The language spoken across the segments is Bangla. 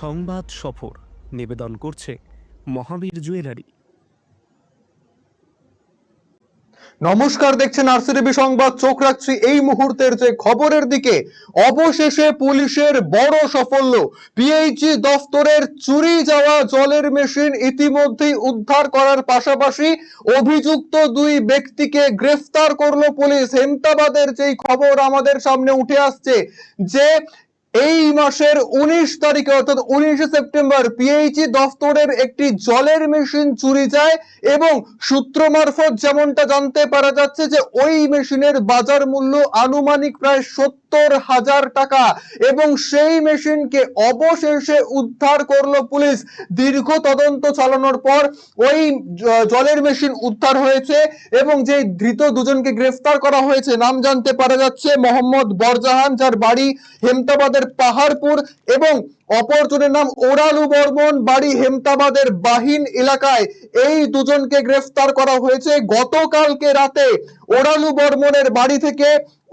সংবাদ সফর নিবেদন করছে মহাবীর জুয়েলারি। নমস্কার, দেখছেন আরসিটিভি সংবাদ। চোখ রাখছি এই মুহূর্তের যে খবরের দিকে। অবশেষে পুলিশের বড় সাফল্য। পিএইচই দফতরের চুরি যাওয়া জলের মেশিন ইতিমধ্যেই উদ্ধার করার পাশাপাশি অভিযুক্ত দুই ব্যক্তিকে গ্রেফতার করল পুলিশ। হেমতাবাদের যেই খবর আমাদের সামনে উঠে আসছে যে এই মাসের উনিশ তারিখে, অর্থাৎ উনিশে সেপ্টেম্বর পিএইচই দফতরের একটি জলের মেশিন চুরি যায় এবং সূত্র মারফত যেমনটা জানতে পারা যাচ্ছে যে ওই মেশিনের বাজার মূল্য আনুমানিক প্রায় সত্তর হাজার টাকা এবং সেই মেশিনকে অবশেষে উদ্ধার করল পুলিশ। দীর্ঘ তদন্ত চালানোর পর ওই জলের মেশিন উদ্ধার হয়েছে এবং যে ধৃত দুজনকে গ্রেফতার করা হয়েছে, নাম জানতে পারা যাচ্ছে মোহাম্মদ বরজাহান, যার বাড়ি হেমতাবাদের পাহাড়পুর এবং অপরজনের নাম ওরালু বর্মন, বাড়ি হেমতাবাদের বাহিন এলাকায়। এই দুজনকে গ্রেফতার করা হয়েছে। গতকালকে রাতে ওরালু বর্মনের বাড়ি থেকে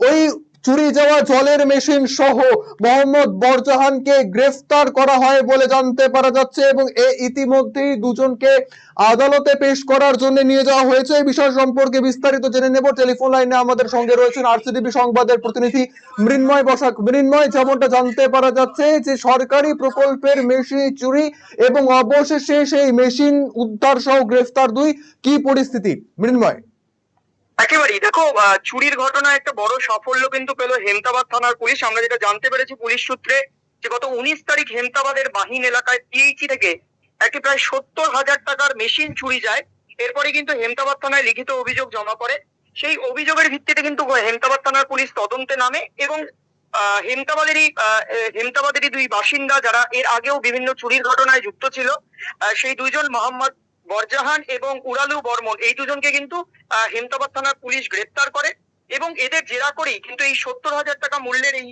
ওই চুরি যাওয়া জলের মেশিন সহ মোহাম্মদ বরজাহানকে গ্রেফতার করা হয় বলে জানতে পারা যাচ্ছে এবং এ ইতিমধ্যেই দুজনকে আদালতে পেশ করার জন্য নিয়ে যাওয়া হয়েছে। এই বিষয় সম্পর্কে বিস্তারিত জেনে নেব। টেলিফোন লাইনে আমাদের সঙ্গে রয়েছেন আরসিটিভি সংবাদের প্রতিনিধি মৃন্ময় বসাক। মৃন্ময়, যেমনটা জানতে পারা যাচ্ছে যে সরকারি প্রকল্পের মেশিন চুরি এবং অবশেষে সেই মেশিন উদ্ধার সহ গ্রেফতার দুই। কি পরিস্থিতি? মৃন্ময়। একেবারেই। দেখো চুরির ঘটনায় একটা বড় সাফল্য কিন্তু পেল হেমতাবাদ থানার পুলিশ। আমরা যেটা জানতে পেরেছি পুলিশ সূত্রে, যে গত উনিশ তারিখ হেমতাবাদের বাহিন এলাকায় পিএইচি থেকে একটি প্রায় সত্তর হাজার টাকার মেশিন চুরি যায়। এরপরে কিন্তু হেমতাবাদ থানায় লিখিত অভিযোগ জমা করে সেই অভিযোগের ভিত্তিতে কিন্তু হেমতাবাদ থানার পুলিশ তদন্তে নামে এবং হেমতাবাদেরই হেমতাবাদেরই দুই বাসিন্দা যারা এর আগেও বিভিন্ন চুরির ঘটনায় যুক্ত ছিল সেই দুইজন মোহাম্মদ বরজাহান এবং উড়ালু বর্মন, এই দুজনকে কিন্তু হেমতাবাদ থানার পুলিশ গ্রেপ্তার করে এবং এদের জেরা করেই কিন্তু এই সত্তর হাজার টাকা মূল্যের এই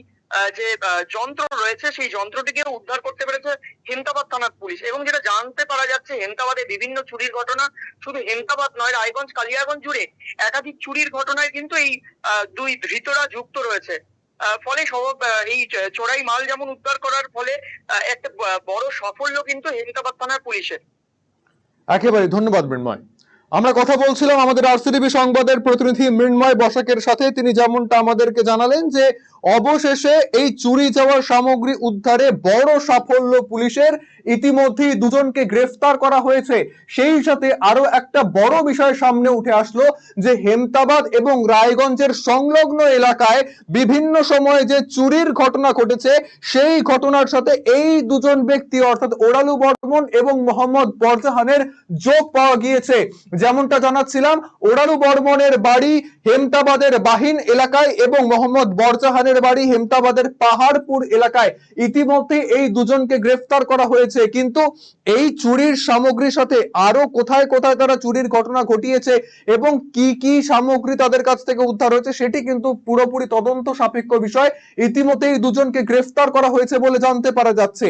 যে যন্ত্র রয়েছে, সেই যন্ত্রটিকে উদ্ধার করতে পেরেছে হেমতাবাদ থানার পুলিশ। এবং যেটা জানতে পারা যাচ্ছে, হেমতাবাদে বিভিন্ন চুরির ঘটনা, শুধু হেমতাবাদ নয়, রায়গঞ্জ, কালিয়াগঞ্জ জুড়ে একাধিক চুরির ঘটনায় কিন্তু এই দুই ধৃতরা যুক্ত রয়েছে। ফলে সব এই চোরাই মাল যেমন উদ্ধার করার ফলে একটা বড় সাফল্য কিন্তু হেমতাবাদ থানার পুলিশের। একেবারে ধন্যবাদ মৃন্ময়। আমরা কথা বলছিলাম আমাদের আরসিটিভি সংবাদের প্রতিনিধি মৃন্ময় বসাকের সাথে। তিনি যেমনটা আমাদেরকে জানালেন যে, অবশেষে এই চুরি যাওয়া সামগ্রী উদ্ধারে বড় সাফল্য পুলিশের। ইতিমধ্যেই দুজনকে গ্রেফতার করা হয়েছে। সেই সাথে আরও একটা বড় বিষয় সামনে উঠে আসলো যে, হেমতাবাদ এবং রায়গঞ্জের সংলগ্ন এলাকায় বিভিন্ন সময়ে যে চুরির ঘটনা ঘটেছে, সেই ঘটনার সাথে এই দুজন ব্যক্তি অর্থাৎ ওরালু বর্মন এবং মোহাম্মদ বরজাহানের যোগ পাওয়া গিয়েছে। যেমনটা জানাচ্ছিলাম ওরালু বর্মনের বাড়ি হেমতাবাদের বাহিন এলাকায় এবং মোহাম্মদ বরজাহানের বাড়ি হেমতাবাদের পাহাড়পুর এলাকায়। ইতিমধ্যে এই দুজনকে গ্রেফতার করা হয়েছে। কিন্তু এই চুরির সামগ্রীর সাথে আরও কোথায় কোথায় তারা চুরির ঘটনা ঘটিয়েছে এবং কি কি সামগ্রী তাদের কাছ থেকে উদ্ধার হয়েছে, সেটি কিন্তু পুরোপুরি তদন্ত সাপেক্ষ বিষয়। ইতিমধ্যে এই দুজনকে গ্রেফতার করা হয়েছে বলে জানতে পারা যাচ্ছে।